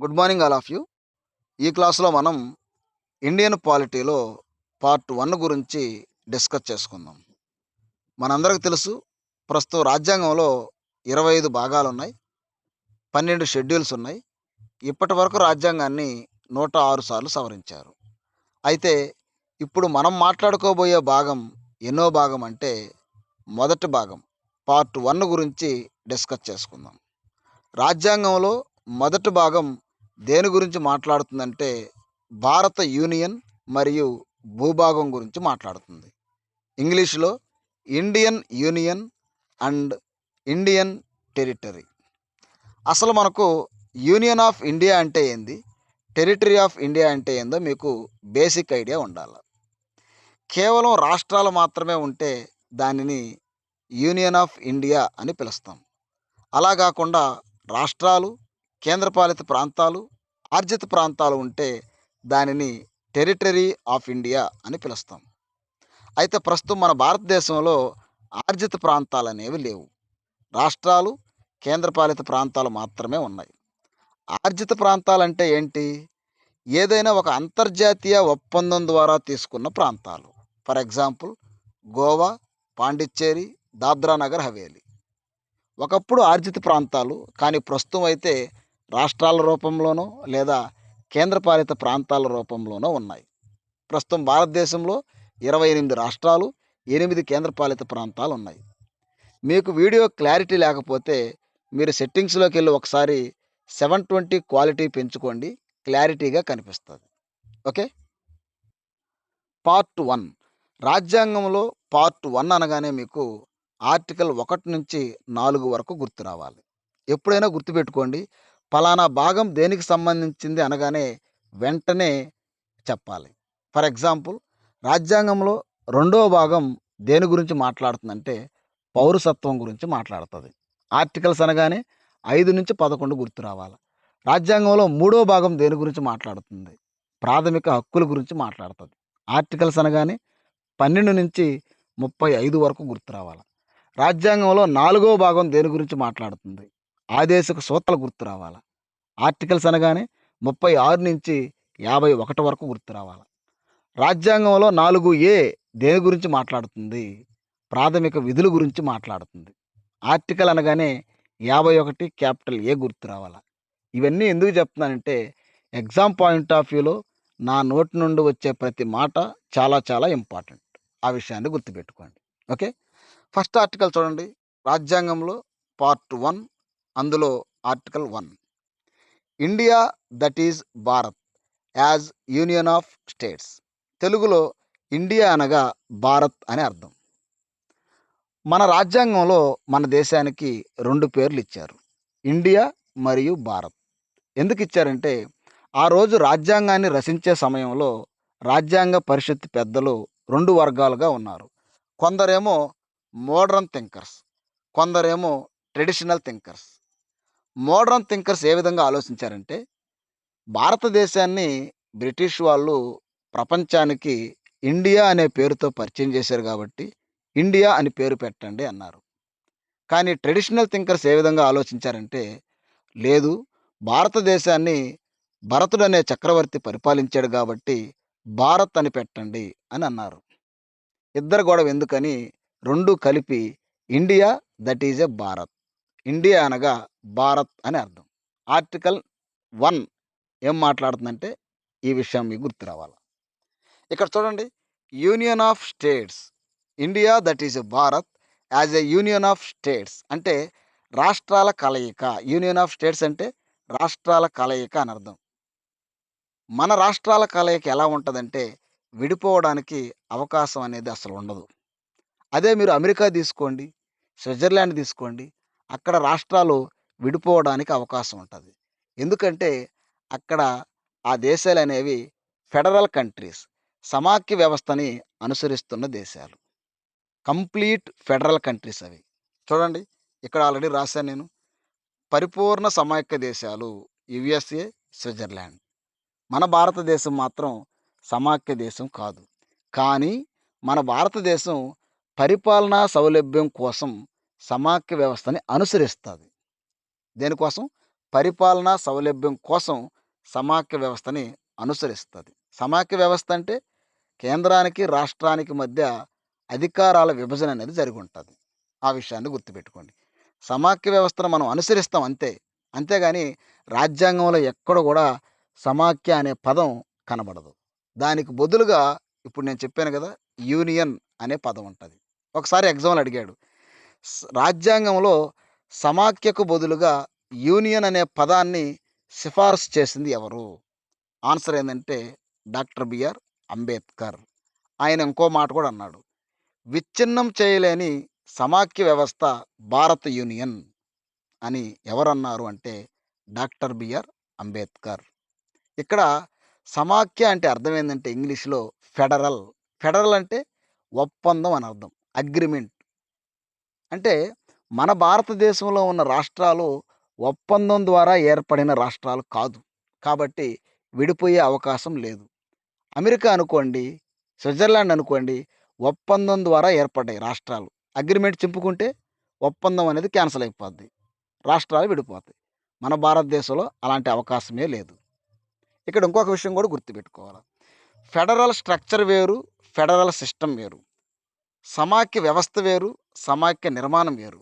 Good morning all of you. ఈ క్లాస్లో మనం ఇండియన్ పాలిటీలో పార్ట్ వన్ గురించి డిస్కస్ చేసుకుందాం. మనందరికి తెలుసు ప్రస్తుతం రాజ్యాంగంలో ఇరవై ఐదు భాగాలు ఉన్నాయి పన్నెండు షెడ్యూల్స్ ఉన్నాయి. ఇప్పటి వరకు రాజ్యాంగాన్ని నూట ఆరు సార్లు సవరించారు. అయితే ఇప్పుడు మనం మాట్లాడుకోబోయే భాగం ఎన్నో భాగం అంటే మొదటి భాగం పార్ట్ వన్ గురించి డిస్కస్ చేసుకుందాం. రాజ్యాంగంలో మొదటి భాగం దేని గురించి మాట్లాడుతుందంటే భారత యూనియన్ మరియు భూభాగం గురించి మాట్లాడుతుంది. ఇంగ్లీష్లో Indian union and Indian territory. అసలు మనకు యూనియన్ ఆఫ్ ఇండియా అంటే ఏంది? టెరిటరీ ఆఫ్ ఇండియా అంటే ఏందో మీకు బేసిక్ ఐడియా ఉండాలి. కేవలం రాష్ట్రాలు మాత్రమే ఉంటే దానిని యూనియన్ ఆఫ్ ఇండియా అని పిలుస్తాం. అలా కాకుండా రాష్ట్రాలు కేంద్రపాలిత ప్రాంతాలు ఆర్జిత ప్రాంతాలు ఉంటే దానిని టెరిటరీ ఆఫ్ ఇండియా అని పిలుస్తాం. అయితే ప్రస్తుతం మన భారతదేశంలో ఆర్జిత ప్రాంతాలు అనేవి లేవు. రాష్ట్రాలు కేంద్రపాలిత ప్రాంతాలు మాత్రమే ఉన్నాయి. ఆర్జిత ప్రాంతాలంటే ఏంటి? ఏదైనా ఒక అంతర్జాతీయ ఒప్పందం ద్వారా తీసుకున్న ప్రాంతాలు. For example Goa Pondicherry Dadra Nagar Haveli. ఒకప్పుడు ఆర్జిత ప్రాంతాలు కానీ ప్రస్తుతం అయితే రాష్ట్రాల రూపంలోనో లేదా కేంద్రపాలిత ప్రాంతాల రూపంలోనో ఉన్నాయి. ప్రస్తుతం భారతదేశంలో ఇరవై ఎనిమిది రాష్ట్రాలు ఎనిమిది కేంద్రపాలిత ప్రాంతాలు ఉన్నాయి. మీకు వీడియో క్లారిటీ లేకపోతే మీరు సెట్టింగ్స్లోకి వెళ్ళి ఒకసారి సెవెన్ ట్వంటీ క్వాలిటీ పెంచుకోండి. క్లారిటీగా కనిపిస్తుంది. ఓకే? Part one. రాజ్యాంగంలో పార్ట్ వన్ అనగానే మీకు ఆర్టికల్ ఒకటి నుంచి నాలుగు వరకు గుర్తు రావాలి. ఎప్పుడైనా గుర్తుపెట్టుకోండి. ఫలానా భాగం దేనికి సంబంధించింది అనగానే వెంటనే చెప్పాలి. ఫర్ ఎగ్జాంపుల్ రాజ్యాంగంలో రెండవ భాగం దేని గురించి మాట్లాడుతుందంటే పౌరసత్వం గురించి మాట్లాడుతుంది. ఆర్టికల్స్ అనగానే ఐదు నుంచి పదకొండు గుర్తు రావాలి. రాజ్యాంగంలో మూడో భాగం దేని గురించి మాట్లాడుతుంది? ప్రాథమిక హక్కుల గురించి మాట్లాడుతుంది. ఆర్టికల్స్ అనగానే పన్నెండు నుంచి ముప్పై ఐదు వరకు గుర్తు రావాలి. రాజ్యాంగంలో నాలుగో భాగం దేని గురించి మాట్లాడుతుంది? ఆదేశక సూత్రాలు గుర్తు రావాలి? ఆర్టికల్స్ అనగానే ముప్పై ఆరు నుంచి యాభై ఒకటి వరకు గుర్తు రావాలి? రాజ్యాంగంలో నాలుగు ఏ దేని గురించి మాట్లాడుతుంది? ప్రాథమిక విధుల గురించి మాట్లాడుతుంది. ఆర్టికల్ అనగానే యాభై ఒకటి క్యాపిటల్ ఏ గుర్తు రావాలి? ఇవన్నీ ఎందుకు చెప్తున్నానంటే ఎగ్జామ్ పాయింట్ ఆఫ్ వ్యూలో నా నోటి నుండి వచ్చే ప్రతి మాట చాలా చాలా ఇంపార్టెంట్. ఆ విషయాన్ని గుర్తుపెట్టుకోండి. ఓకే? ఫస్ట్ ఆర్టికల్ చూడండి. రాజ్యాంగంలో పార్ట్ వన్ అందులో article one. India that is Bharat as union of states. తెలుగులో ఇండియా అనగా భారత్ అని అర్థం. మన రాజ్యాంగంలో మన దేశానికి రెండు పేర్లు ఇచ్చారు. ఇండియా మరియు భారత్. ఎందుకు ఇచ్చారంటే ఆ రోజు రాజ్యాంగాన్ని రచించే సమయంలో రాజ్యాంగ పరిషత్ పెద్దలు రెండు వర్గాలుగా ఉన్నారు. కొందరేమో మోడర్న్ థింకర్స్ కొందరేమో ట్రెడిషనల్ థింకర్స్. మోడర్న్ థింకర్స్ ఏ విధంగా ఆలోచించారంటే భారతదేశాన్ని బ్రిటిష్ వాళ్ళు ప్రపంచానికి ఇండియా అనే పేరుతో పరిచయం చేశారు కాబట్టి ఇండియా అని పేరు పెట్టండి అన్నారు. కానీ ట్రెడిషనల్ థింకర్స్ ఏ విధంగా ఆలోచించారంటే లేదు భారతదేశాన్ని భరతుడు అనే చక్రవర్తి పరిపాలించాడు కాబట్టి భారత్ అని పెట్టండి అని అన్నారు. ఇద్దరు గొడవ ఎందుకని రెండు కలిపి India that is a Bharat. India అనగా భారత్ అని అర్థం. ఆర్టికల్ వన్ ఏం మాట్లాడుతుందంటే ఈ విషయం మీకు గుర్తు రావాలి. ఇక్కడ చూడండి. Union of states. India that is a Bharat as a union of states అంటే రాష్ట్రాల కలయిక. యూనియన్ ఆఫ్ స్టేట్స్ అంటే రాష్ట్రాల కలయిక అని అర్థం. మన రాష్ట్రాల కలయిక ఎలా ఉంటుందంటే విడిపోవడానికి అవకాశం అనేది అసలు ఉండదు. అదే మీరు అమెరికా తీసుకోండి స్విట్జర్లాండ్ తీసుకోండి అక్కడ రాష్ట్రాలు విడిపోవడానికి అవకాశం ఉంటుంది. ఎందుకంటే అక్కడ ఆ దేశాలు అనేవి ఫెడరల్ కంట్రీస్. సమాఖ్య వ్యవస్థని అనుసరిస్తున్న దేశాలు. కంప్లీట్ ఫెడరల్ కంట్రీస్ అవి. చూడండి ఇక్కడ ఆల్రెడీ రాశాను నేను. పరిపూర్ణ సమాఖ్య దేశాలు యుఎస్ఏ స్విట్జర్లాండ్. మన భారతదేశం మాత్రం సమాఖ్య దేశం కాదు. కానీ మన భారతదేశం పరిపాలనా సౌలభ్యం కోసం సమాఖ్య వ్యవస్థని అనుసరిస్తుంది. దేనికోసం? పరిపాలనా సౌలభ్యం కోసం సమాఖ్య వ్యవస్థని అనుసరిస్తుంది. సమాఖ్య వ్యవస్థ అంటే కేంద్రానికి రాష్ట్రానికి మధ్య అధికారాల విభజన అనేది జరిగి ఉంటుంది ఆ విషయాన్ని గుర్తుపెట్టుకోండి. సమాఖ్య వ్యవస్థను మనం అనుసరిస్తాం అంతే. అంతేగాని రాజ్యాంగంలో ఎక్కడ కూడా సమాఖ్య అనే పదం కనబడదు. దానికి బదులుగా ఇప్పుడు నేను చెప్పాను కదా యూనియన్ అనే పదం ఉంటుంది. ఒకసారి ఎగ్జామ్లు అడిగాడు. రాజ్యాంగంలో సమాఖ్యకు బదులుగా యూనియన్ అనే పదాన్ని సిఫార్సు చేసింది ఎవరు? ఆన్సర్ ఏంటంటే డాక్టర్ బిఆర్ అంబేద్కర్. ఆయన ఇంకో మాట కూడా అన్నాడు. విచ్ఛిన్నం చేయలేని సమాఖ్య వ్యవస్థ భారత యూనియన్ అని ఎవరన్నారు అంటే డాక్టర్ బిఆర్ అంబేద్కర్. ఇక్కడ సమాఖ్య అంటే అర్థం ఏంటంటే ఇంగ్లీష్లో ఫెడరల్. ఫెడరల్ అంటే ఒప్పందం అని అర్థం. అగ్రిమెంట్. అంటే మన భారతదేశంలో ఉన్న రాష్ట్రాలు ఒప్పందం ద్వారా ఏర్పడిన రాష్ట్రాలు కాదు. కాబట్టి విడిపోయే అవకాశం లేదు. అమెరికా అనుకోండి స్విట్జర్లాండ్ అనుకోండి ఒప్పందం ద్వారా ఏర్పడ్డాయి రాష్ట్రాలు. అగ్రిమెంట్ చింపుకుంటే ఒప్పందం అనేది క్యాన్సిల్ అయిపోద్ది. రాష్ట్రాలు విడిపోతాయి. మన భారతదేశంలో అలాంటి అవకాశమే లేదు. ఇక్కడ ఇంకొక విషయం కూడా గుర్తుపెట్టుకోవాలి. ఫెడరల్ స్ట్రక్చర్ వేరు ఫెడరల్ సిస్టమ్ వేరు. సమాఖ్య వ్యవస్థ వేరు సమాఖ్య నిర్మాణం వేరు.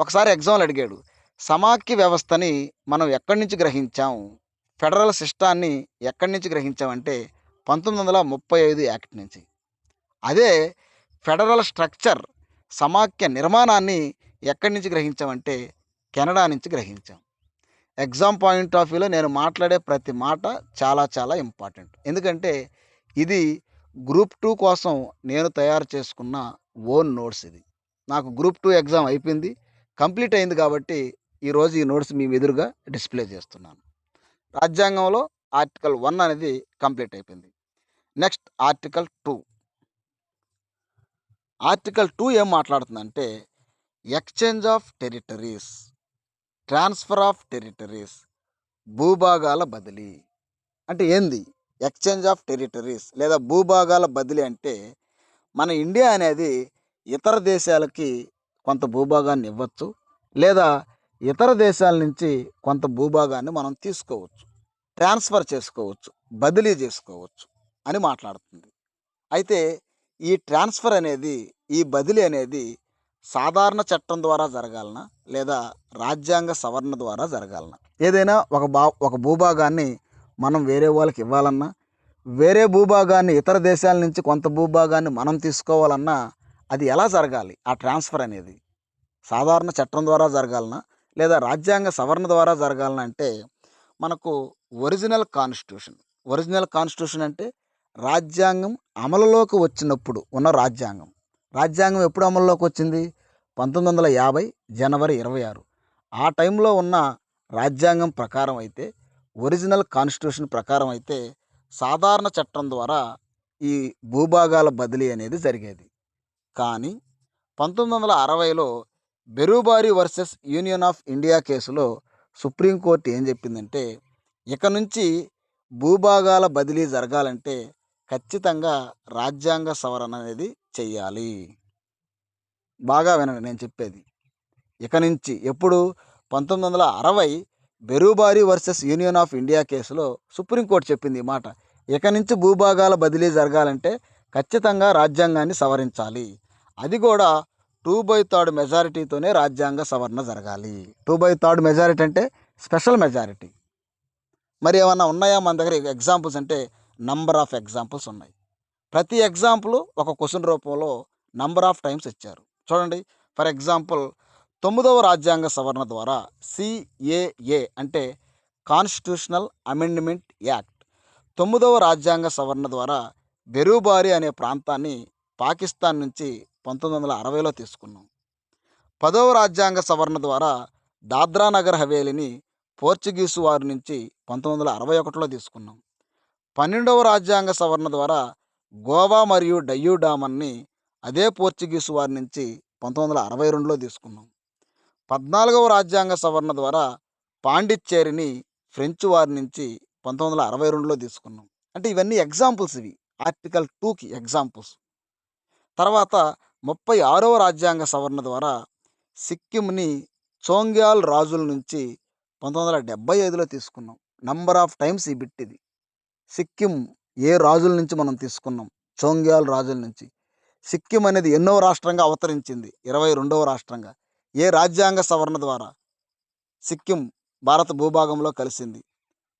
ఒకసారి ఎగ్జామ్లు అడిగాడు. సమాఖ్య వ్యవస్థని మనం ఎక్కడి నుంచి గ్రహించాం? ఫెడరల్ సిస్టాన్ని ఎక్కడి నుంచి గ్రహించామంటే పంతొమ్మిది వందల ముప్పై ఐదు యాక్ట్ నుంచి. అదే ఫెడరల్ స్ట్రక్చర్ సమాఖ్య నిర్మాణాన్ని ఎక్కడి నుంచి గ్రహించామంటే కెనడా నుంచి గ్రహించాం. ఎగ్జామ్ పాయింట్ ఆఫ్ వ్యూలో నేను మాట్లాడే ప్రతి మాట చాలా చాలా ఇంపార్టెంట్. ఎందుకంటే ఇది గ్రూప్ టూ కోసం నేను తయారు చేసుకున్న ఓన్ నోట్స్ ఇది. నాకు గ్రూప్ టూ ఎగ్జామ్ అయిపోయింది. కంప్లీట్ అయింది కాబట్టి ఈరోజు ఈ నోట్స్ మీ ఎదురుగా డిస్ప్లే చేస్తున్నాను. రాజ్యాంగంలో ఆర్టికల్ వన్ అనేది కంప్లీట్ అయిపోయింది. Next article two. Article two ఏం మాట్లాడుతుందంటే exchange of territories transfer of territories భూభాగాల బదిలీ. అంటే ఏంది? ఎక్స్చేంజ్ ఆఫ్ టెరిటరీస్ లేదా భూభాగాల బదిలీ అంటే మన ఇండియా అనేది ఇతర దేశాలకి కొంత భూభాగాన్ని ఇవ్వచ్చు లేదా ఇతర దేశాల నుంచి కొంత భూభాగాన్ని మనం తీసుకోవచ్చు. ట్రాన్స్ఫర్ చేసుకోవచ్చు బదిలీ చేసుకోవచ్చు అని మాట్లాడుతుంది. అయితే ఈ ట్రాన్స్ఫర్ అనేది ఈ బదిలీ అనేది సాధారణ చట్టం ద్వారా జరగాలనా లేదా రాజ్యాంగ సవరణ ద్వారా జరగాలనా? ఏదైనా ఒక బా ఒక భూభాగాన్ని మనం వేరే వాళ్ళకి ఇవ్వాలన్నా వేరే భూభాగాన్ని ఇతర దేశాల నుంచి కొంత భూభాగాన్ని మనం తీసుకోవాలన్నా అది ఎలా జరగాలి? ఆ ట్రాన్స్ఫర్ అనేది సాధారణ చట్టం ద్వారా జరగాలనా? లేదా రాజ్యాంగ సవరణ ద్వారా జరగాలనా అంటే మనకు ఒరిజినల్ కాన్స్టిట్యూషన్ ఒరిజినల్ కాన్స్టిట్యూషన్ అంటే రాజ్యాంగం అమలులోకి వచ్చినప్పుడు ఉన్న రాజ్యాంగం. రాజ్యాంగం ఎప్పుడు అమల్లోకి వచ్చింది? పంతొమ్మిది వందల యాభై జనవరి ఇరవై ఆరు. ఆ టైంలో ఉన్న రాజ్యాంగం ప్రకారం అయితే ఒరిజినల్ కాన్స్టిట్యూషన్ ప్రకారం అయితే సాధారణ చట్టం ద్వారా ఈ భూభాగాల బదిలీ అనేది జరిగేది. కానీ పంతొమ్మిది వందల అరవైలో Berubari versus union of India కేసులో సుప్రీంకోర్టు ఏం చెప్పిందంటే ఇక నుంచి భూభాగాల బదిలీ జరగాలంటే ఖచ్చితంగా రాజ్యాంగ సవరణ అనేది చెయ్యాలి. బాగా వినండి నేను చెప్పేది. ఇక నుంచి ఎప్పుడు? పంతొమ్మిది వందల అరవై Berubari versus union of India కేసులో సుప్రీంకోర్టు చెప్పింది ఈ మాట. ఇక నుంచి భూభాగాల బదిలీ జరగాలంటే ఖచ్చితంగా రాజ్యాంగాన్ని సవరించాలి. అది కూడా టూ బై థర్డ్ మెజారిటీతోనే రాజ్యాంగ సవరణ జరగాలి. టూ బై థర్డ్ మెజారిటీ అంటే స్పెషల్ మెజారిటీ. మరి ఏమన్నా ఉన్నాయా మన దగ్గర ఎగ్జాంపుల్స్ అంటే నంబర్ ఆఫ్ ఎగ్జాంపుల్స్ ఉన్నాయి. ప్రతి ఎగ్జాంపుల్ ఒక క్వశ్చన్ రూపంలో నంబర్ ఆఫ్ టైమ్స్ ఇచ్చారు. చూడండి ఫర్ ఎగ్జాంపుల్ తొమ్మిదవ రాజ్యాంగ సవరణ ద్వారా సిఏఏ అంటే కాన్స్టిట్యూషనల్ అమెండ్మెంట్ యాక్ట్. తొమ్మిదవ రాజ్యాంగ సవరణ ద్వారా బెరూబారి అనే ప్రాంతాన్ని పాకిస్తాన్ నుంచి పంతొమ్మిది వందల అరవైలో తీసుకున్నాం. పదవ రాజ్యాంగ సవరణ ద్వారా దాద్రా నగర్ హవేలీని పోర్చుగీసు వారి నుంచి పంతొమ్మిది వందల అరవై ఒకటిలో తీసుకున్నాం. పన్నెండవ రాజ్యాంగ సవరణ ద్వారా గోవా మరియు డయ్యూ డామన్ని అదే పోర్చుగీసు వారి నుంచి పంతొమ్మిది వందల అరవై రెండులో తీసుకున్నాం. పద్నాలుగవ రాజ్యాంగ సవరణ ద్వారా పాండిచ్చేరిని ఫ్రెంచ్ వారి నుంచి పంతొమ్మిది వందల అరవై రెండులో తీసుకున్నాం. అంటే ఇవన్నీ ఎగ్జాంపుల్స్ ఇవి. ఆర్టికల్ టూకి ఎగ్జాంపుల్స్. తర్వాత ముప్పై ఆరవ రాజ్యాంగ సవరణ ద్వారా సిక్కింని చోంగ్యాల్ రాజుల నుంచి పంతొమ్మిది వందల డెబ్బై ఐదులో తీసుకున్నాం. నంబర్ ఆఫ్ టైమ్స్ ఈ బిట్ ఇది. సిక్కిం ఏ రాజుల నుంచి మనం తీసుకున్నాం? చోంగ్యాల్ రాజుల నుంచి. సిక్కిం అనేది ఎన్నో రాష్ట్రంగా అవతరించింది. ఇరవై రెండవ రాష్ట్రంగా. ఏ రాజ్యాంగ సవరణ ద్వారా సిక్కిం భారత భూభాగంలో కలిసింది?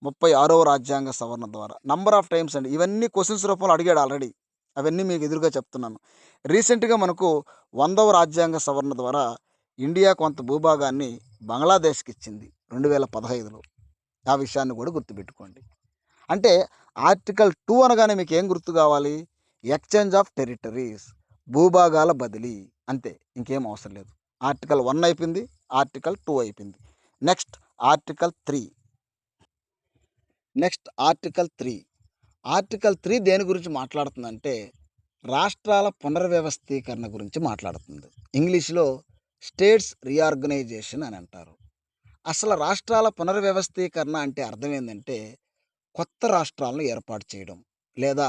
ముప్పై ఆరవ రాజ్యాంగ సవరణ ద్వారా. నంబర్ ఆఫ్ టైమ్స్ అండి. ఇవన్నీ క్వశ్చన్స్ రూపంలో అడిగాడు ఆల్రెడీ అవన్నీ మీకు ఎదురుగా చెప్తున్నాను. రీసెంట్గా మనకు వందవ రాజ్యాంగ సవరణ ద్వారా ఇండియా కొంత భూభాగాన్ని బంగ్లాదేశ్కి ఇచ్చింది రెండు వేల పదహైదులో. ఆ విషయాన్ని కూడా గుర్తుపెట్టుకోండి. అంటే ఆర్టికల్ టూ అనగానే మీకు ఏం గుర్తు కావాలి? ఎక్స్చేంజ్ ఆఫ్ టెరిటరీస్ భూభాగాల బదిలీ. అంతే. ఇంకేం అవసరం లేదు. ఆర్టికల్ వన్ అయిపోయింది ఆర్టికల్ టూ అయిపోయింది. Next article three. Next article three. Article three దేని గురించి మాట్లాడుతుందంటే రాష్ట్రాల పునర్వ్యవస్థీకరణ గురించి మాట్లాడుతుంది. ఇంగ్లీష్లో స్టేట్స్ రీఆర్గనైజేషన్ అని అంటారు. అసలు రాష్ట్రాల పునర్వ్యవస్థీకరణ అంటే అర్థం ఏంటంటే కొత్త రాష్ట్రాలను ఏర్పాటు చేయడం లేదా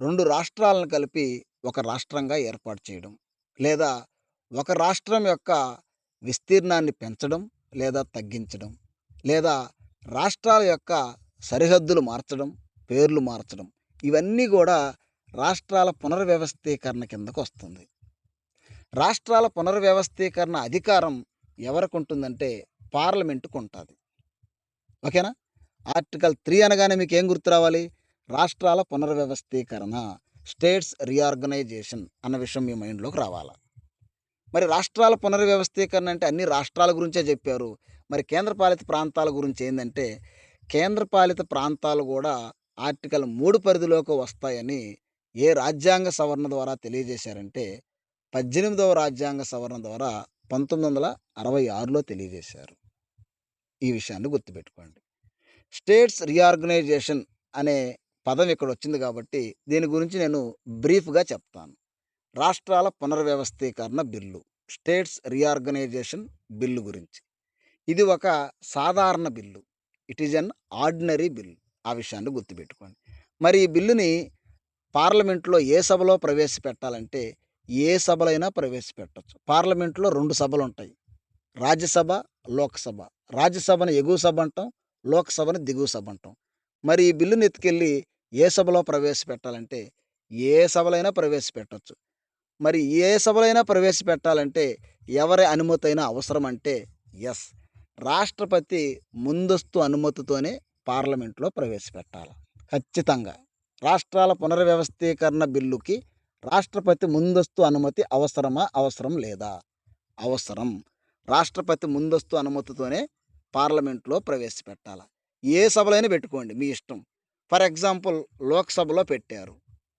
రెండు రాష్ట్రాలను కలిపి ఒక రాష్ట్రంగా ఏర్పాటు చేయడం లేదా ఒక రాష్ట్రం యొక్క విస్తీర్ణాన్ని పెంచడం లేదా తగ్గించడం లేదా రాష్ట్రాల యొక్క సరిహద్దులు మార్చడం పేర్లు మార్చడం ఇవన్నీ కూడా రాష్ట్రాల పునర్వ్యవస్థీకరణ కిందకు వస్తుంది. రాష్ట్రాల పునర్వ్యవస్థీకరణ అధికారం ఎవరికి ఉంటుందంటే పార్లమెంటుకు ఉంటుంది. ఓకేనా? ఆర్టికల్ త్రీ అనగానే మీకు ఏం గుర్తు రావాలి? రాష్ట్రాల పునర్వ్యవస్థీకరణ స్టేట్స్ రీఆర్గనైజేషన్ అన్న విషయం మీ మైండ్లోకి రావాలా. మరి రాష్ట్రాల పునర్వ్యవస్థీకరణ అంటే అన్ని రాష్ట్రాల గురించే చెప్పారు. మరి కేంద్రపాలిత ప్రాంతాల గురించి ఏంటంటే కేంద్రపాలిత ప్రాంతాలు కూడా ఆర్టికల్ మూడు పరిధిలోకి వస్తాయని ఏ రాజ్యాంగ సవరణ ద్వారా తెలియజేశారంటే పద్దెనిమిదవ రాజ్యాంగ సవరణ ద్వారా పంతొమ్మిది వందల అరవై ఆరులో తెలియజేశారు. ఈ విషయాన్ని గుర్తుపెట్టుకోండి. స్టేట్స్ రీఆర్గనైజేషన్ అనే పదం ఇక్కడ వచ్చింది కాబట్టి దీని గురించి నేను బ్రీఫ్గా చెప్తాను. రాష్ట్రాల పునర్వ్యవస్థీకరణ బిల్లు స్టేట్స్ రీఆర్గనైజేషన్ బిల్లు గురించి. ఇది ఒక సాధారణ bill. It is an ordinary bill. ఆ విషయాన్ని గుర్తుపెట్టుకోండి. మరి ఈ బిల్లుని పార్లమెంట్లో ఏ సభలో ప్రవేశపెట్టాలంటే ఏ సభలైనా ప్రవేశపెట్టచ్చు. పార్లమెంట్లో రెండు సభలు ఉంటాయి. రాజ్యసభ లోక్సభ. రాజ్యసభను ఎగువ సభ అంటాం లోక్సభను దిగువ సభ అంటాం. మరి ఈ బిల్లుని ఎత్తుకెళ్ళి ఏ సభలో ప్రవేశపెట్టాలంటే ఏ సభలైనా ప్రవేశపెట్టచ్చు. మరి ఏ సభలైనా ప్రవేశపెట్టాలంటే ఎవరి అనుమతి అయినా అవసరం అంటే ఎస్. రాష్ట్రపతి ముందస్తు అనుమతితోనే పార్లమెంట్లో ప్రవేశపెట్టాలి. ఖచ్చితంగా. రాష్ట్రాల పునర్వ్యవస్థీకరణ బిల్లుకి రాష్ట్రపతి ముందస్తు అనుమతి అవసరమా అవసరం లేదా? అవసరం. రాష్ట్రపతి ముందస్తు అనుమతితోనే పార్లమెంట్లో ప్రవేశపెట్టాలి. ఏ సభలైనా పెట్టుకోండి మీ ఇష్టం. ఫర్ ఎగ్జాంపుల్ లోక్సభలో పెట్టారు.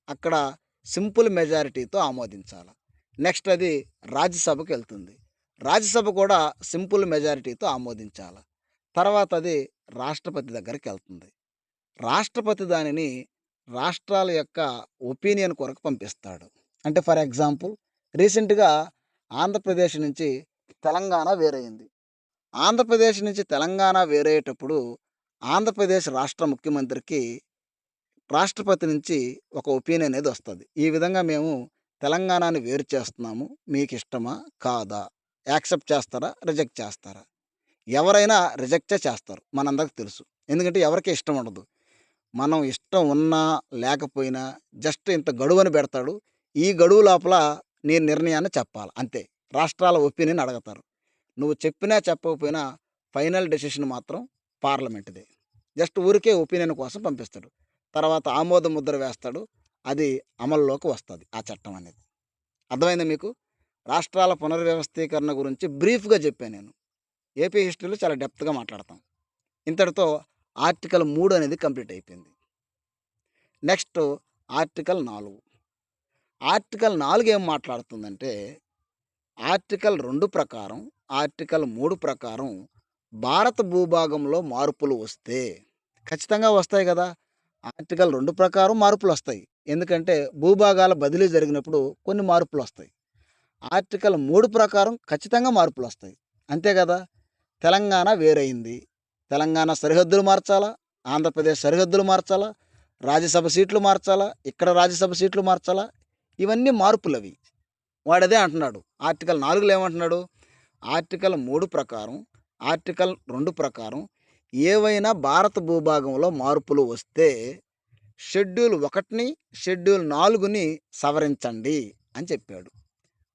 అక్కడ సింపుల్ మెజారిటీతో ఆమోదించాలి. నెక్స్ట్ అది రాజ్యసభకు వెళ్తుంది. రాజ్యసభ కూడా సింపుల్ మెజారిటీతో ఆమోదించాలి. తర్వాత అది రాష్ట్రపతి దగ్గరికి వెళ్తుంది. రాష్ట్రపతి దానిని రాష్ట్రాల యొక్క ఒపీనియన్ కొరకు పంపిస్తాడు. అంటే ఫర్ ఎగ్జాంపుల్ రీసెంట్గా ఆంధ్రప్రదేశ్ నుంచి తెలంగాణ వేరైంది. ఆంధ్రప్రదేశ్ నుంచి తెలంగాణ వేరయ్యేటప్పుడు ఆంధ్రప్రదేశ్ రాష్ట్ర ముఖ్యమంత్రికి రాష్ట్రపతి నుంచి ఒక ఒపీనియన్ అనేది వస్తుంది. ఈ విధంగా మేము తెలంగాణని వేరు చేస్తున్నాము. మీకు ఇష్టమా కాదా? యాక్సెప్ట్ చేస్తారా? రిజెక్ట్ చేస్తారా? ఎవరైనా రిజెక్టే చేస్తారు. మనందరికి తెలుసు. ఎందుకంటే ఎవరికి ఇష్టం ఉండదు. మనం ఇష్టం ఉన్నా లేకపోయినా జస్ట్ ఇంత గడువుని పెడతాడు. ఈ గడువు లోపల నీ నిర్ణయాన్ని చెప్పాలి. అంతే. రాష్ట్రాల ఒపీనియన్ అడుగుతారు. నువ్వు చెప్పినా చెప్పకపోయినా ఫైనల్ డెసిషన్ మాత్రం పార్లమెంట్దే. జస్ట్ ఊరికే ఒపీనియన్ కోసం పంపిస్తాడు. తర్వాత ఆమోద ముద్ర వేస్తాడు. అది అమల్లోకి వస్తుంది ఆ చట్టం అనేది. అర్థమైందా మీకు? రాష్ట్రాల పునర్వ్యవస్థీకరణ గురించి బ్రీఫ్గా చెప్పాను నేను. ఏపీ హిస్టరీలో చాలా డెప్త్గా మాట్లాడతాం. ఇంతటితో ఆర్టికల్ మూడు అనేది కంప్లీట్ అయిపోయింది. నెక్స్ట్ ఆర్టికల్ నాలుగు. ఆర్టికల్ నాలుగు ఏం మాట్లాడుతుందంటే ఆర్టికల్ రెండు ప్రకారం ఆర్టికల్ మూడు ప్రకారం భారత భూభాగంలో మార్పులు వస్తే ఖచ్చితంగా వస్తాయి కదా. ఆర్టికల్ రెండు ప్రకారం మార్పులు వస్తాయి ఎందుకంటే భూభాగాల బదిలీ జరిగినప్పుడు కొన్ని మార్పులు వస్తాయి ఆర్టికల్ మూడు ప్రకారం ఖచ్చితంగా మార్పులు వస్తాయి అంతే కదా? తెలంగాణ వేరైంది. తెలంగాణ సరిహద్దులు మార్చాలా? ఆంధ్రప్రదేశ్ సరిహద్దులు మార్చాలా? రాజ్యసభ సీట్లు మార్చాలా? ఇక్కడ రాజ్యసభ సీట్లు మార్చాలా? ఇవన్నీ మార్పులు అవి వాడదే అంటున్నాడు. ఆర్టికల్ నాలుగులో ఏమంటున్నాడు? ఆర్టికల్ మూడు ప్రకారం ఆర్టికల్ రెండు ప్రకారం ఏవైనా భారత భూభాగంలో మార్పులు వస్తే షెడ్యూల్ ఒకటిని షెడ్యూల్ నాలుగుని సవరించండి అని చెప్పాడు.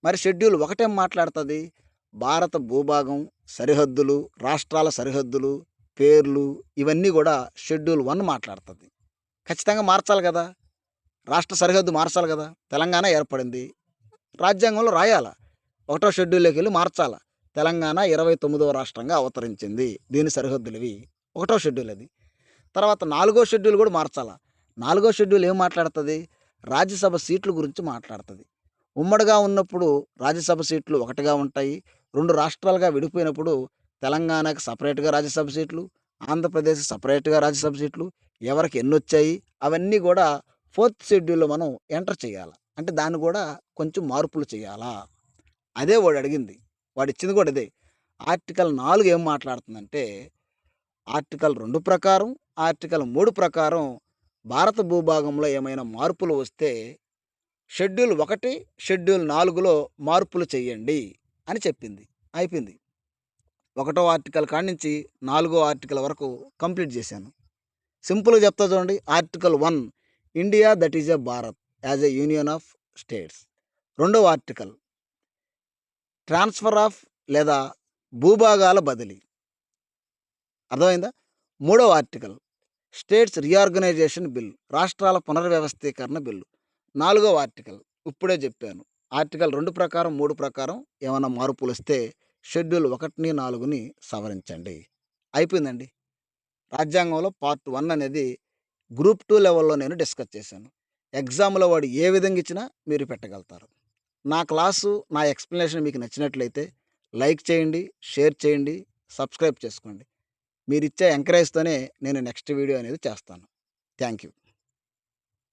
మరి షెడ్యూల్ ఒకటేం మాట్లాడుతుంది? భారత భూభాగం సరిహద్దులు రాష్ట్రాల సరిహద్దులు పేర్లు ఇవన్నీ కూడా షెడ్యూల్ వన్ మాట్లాడుతుంది. ఖచ్చితంగా మార్చాలి కదా? రాష్ట్ర సరిహద్దు మార్చాలి కదా? తెలంగాణ ఏర్పడింది. రాజ్యాంగంలో రాయాల? ఒకటో షెడ్యూల్లోకి వెళ్ళి మార్చాలా? తెలంగాణ ఇరవై తొమ్మిదవ రాష్ట్రంగా అవతరించింది. దీని సరిహద్దులవి ఒకటో షెడ్యూల్ అది. తర్వాత నాలుగో షెడ్యూల్ కూడా మార్చాల? నాలుగో షెడ్యూల్ ఏం మాట్లాడుతుంది? రాజ్యసభ సీట్ల గురించి మాట్లాడుతుంది. ఉమ్మడిగా ఉన్నప్పుడు రాజ్యసభ సీట్లు ఒకటిగా ఉంటాయి. రెండు రాష్ట్రాలుగా విడిపోయినప్పుడు తెలంగాణకు సపరేట్గా రాజ్యసభ సీట్లు ఆంధ్రప్రదేశ్ సపరేట్గా రాజ్యసభ సీట్లు ఎవరికి ఎన్ని వచ్చాయి? అవన్నీ కూడా ఫోర్త్ షెడ్యూల్లో మనం ఎంటర్ చేయాలి? అంటే దాన్ని కూడా కొంచెం మార్పులు చేయాలా? అదే వాడు అడిగింది. వాడు ఇచ్చింది కూడా అదే ఆర్టికల్ నాలుగు ఏం మాట్లాడుతుందంటే ఆర్టికల్ రెండు ప్రకారం ఆర్టికల్ మూడు ప్రకారం భారత భూభాగంలో ఏమైనా మార్పులు వస్తే షెడ్యూల్ ఒకటి షెడ్యూల్ నాలుగులో మార్పులు చేయండి అని చెప్పింది. అయిపోయింది. ఒకటో ఆర్టికల్ కాడి నుంచి నాలుగో ఆర్టికల్ వరకు కంప్లీట్ చేశాను. సింపుల్గా చెప్తా చూడండి. Article one India that is a Bharat as a union of states. రెండవ ఆర్టికల్ ట్రాన్స్ఫర్ ఆఫ్ లేదా భూభాగాల బదిలీ. అర్థమైందా? మూడవ ఆర్టికల్. స్టేట్స్ రీఆర్గనైజేషన్ బిల్ రాష్ట్రాల పునర్వ్యవస్థీకరణ బిల్లు. నాలుగవ ఆర్టికల్. ఇప్పుడే చెప్పాను. ఆర్టికల్ రెండు ప్రకారం మూడు ప్రకారం ఏమైనా మార్పులు వస్తే షెడ్యూల్ ఒకటిని నాలుగుని సవరించండి. అయిపోయిందండి. రాజ్యాంగంలో పార్ట్ వన్ అనేది గ్రూప్ టూ లెవెల్లో నేను డిస్కస్ చేశాను. ఎగ్జామ్లో వాడు ఏ విధంగా ఇచ్చినా మీరు పెట్టగలుగుతారు. నా క్లాసు నా ఎక్స్ప్లెనేషన్ మీకు నచ్చినట్లయితే లైక్ చేయండి షేర్ చేయండి సబ్స్క్రైబ్ చేసుకోండి. మీరిచ్చే ఎంకరేజ్తోనే నేను నెక్స్ట్ వీడియో అనేది చేస్తాను. Thank you